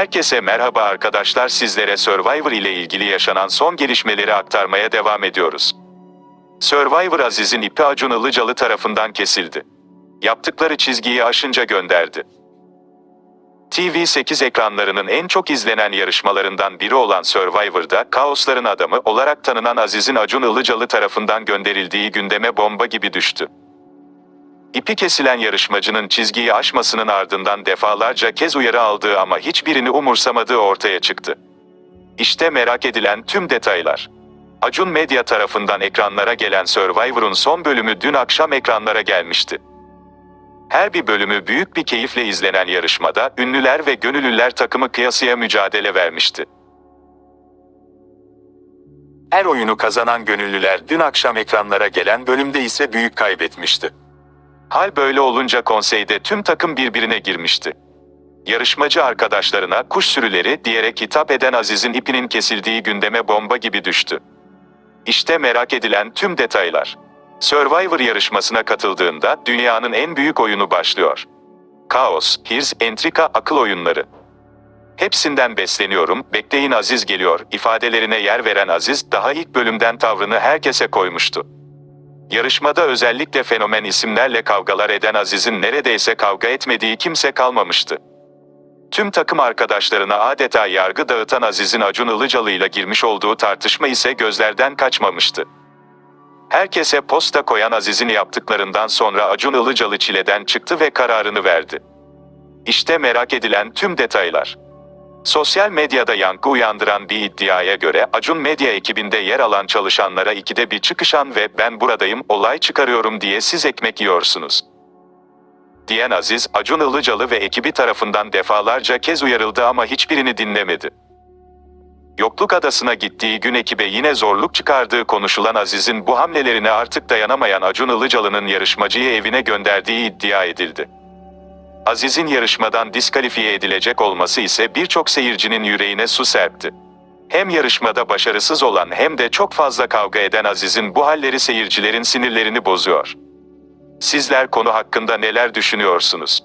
Herkese merhaba arkadaşlar sizlere Survivor ile ilgili yaşanan son gelişmeleri aktarmaya devam ediyoruz. Survivor Aziz'in ipi Acun Ilıcalı tarafından kesildi. Yaptıkları çizgiyi aşınca gönderdi. TV8 ekranlarının en çok izlenen yarışmalarından biri olan Survivor'da kaosların adamı olarak tanınan Aziz'in Acun Ilıcalı tarafından gönderildiği gündeme bomba gibi düştü. İpi kesilen yarışmacının çizgiyi aşmasının ardından defalarca kez uyarı aldığı ama hiçbirini umursamadığı ortaya çıktı. İşte merak edilen tüm detaylar. Acun Medya tarafından ekranlara gelen Survivor'un son bölümü dün akşam ekranlara gelmişti. Her bir bölümü büyük bir keyifle izlenen yarışmada ünlüler ve gönüllüler takımı kıyasıya mücadele vermişti. Her oyunu kazanan gönüllüler dün akşam ekranlara gelen bölümde ise büyük kaybetmişti. Hal böyle olunca konseyde tüm takım birbirine girmişti. Yarışmacı arkadaşlarına kuş sürüleri diyerek hitap eden Aziz'in ipinin kesildiği gündeme bomba gibi düştü. İşte merak edilen tüm detaylar. Survivor yarışmasına katıldığında dünyanın en büyük oyunu başlıyor. Kaos, hırs, entrika, akıl oyunları. Hepsinden besleniyorum, bekleyin Aziz geliyor ifadelerine yer veren Aziz daha ilk bölümden tavrını herkese koymuştu. Yarışmada özellikle fenomen isimlerle kavgalar eden Aziz'in neredeyse kavga etmediği kimse kalmamıştı. Tüm takım arkadaşlarına adeta yargı dağıtan Aziz'in Acun Ilıcalı ile girmiş olduğu tartışma ise gözlerden kaçmamıştı. Herkese posta koyan Aziz'in yaptıklarından sonra Acun Ilıcalı çileden çıktı ve kararını verdi. İşte merak edilen tüm detaylar. Sosyal medyada yankı uyandıran bir iddiaya göre Acun Medya ekibinde yer alan çalışanlara ikide bir çıkışan ve ben buradayım olay çıkarıyorum diye siz ekmek yiyorsunuz. Diyen Aziz, Acun Ilıcalı ve ekibi tarafından defalarca kez uyarıldı ama hiçbirini dinlemedi. Yokluk adasına gittiği gün ekibe yine zorluk çıkardığı konuşulan Aziz'in bu hamlelerine artık dayanamayan Acun Ilıcalı'nın yarışmacıyı evine gönderdiği iddia edildi. Aziz'in yarışmadan diskalifiye edilecek olması ise birçok seyircinin yüreğine su serpti. Hem yarışmada başarısız olan hem de çok fazla kavga eden Aziz'in bu halleri seyircilerin sinirlerini bozuyor. Sizler konu hakkında neler düşünüyorsunuz?